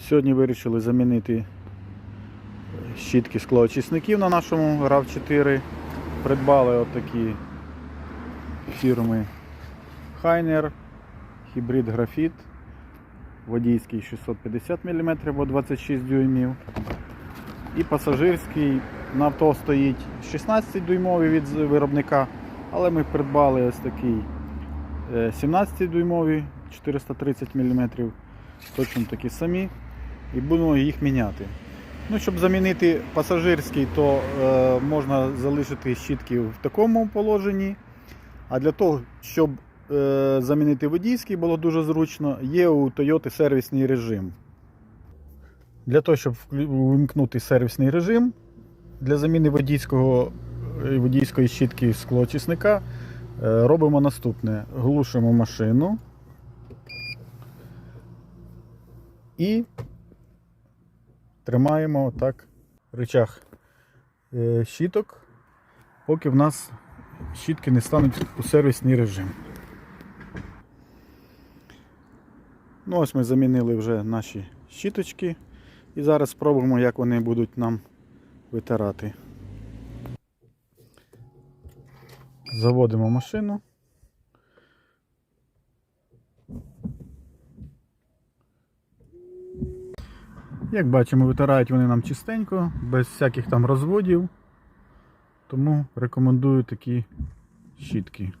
Сьогодні вирішили замінити щітки склоочисників на нашому RAV4. Придбали отакі фірми Хайнер, Hybrid Graphite, водійський 650 мм або 26 дюймів. І пасажирський на авто стоїть 16 дюймовий від виробника, але ми придбали ось такий 17 дюймовий 430 мм, точно такі самі, і будемо їх міняти. Ну, щоб замінити пасажирський, то е, можна залишити щітки в такому положенні. А для того, щоб е, замінити водійський, було дуже зручно, є у Toyota сервісний режим. Для того, щоб вимкнути сервісний режим для заміни водійського, е, водійської щітки склоочисника, е, робимо наступне: глушимо машину і тримаємо так рычаг е, щіток, поки в нас щітки не стануть у сервісний режим. Ну, ось ми замінили вже наші щіточки. І зараз спробуємо, як вони будуть нам витирати. Заводимо машину. Як бачимо, витирають вони нам чистенько, без всяких там розводів. Тому рекомендую такі щітки.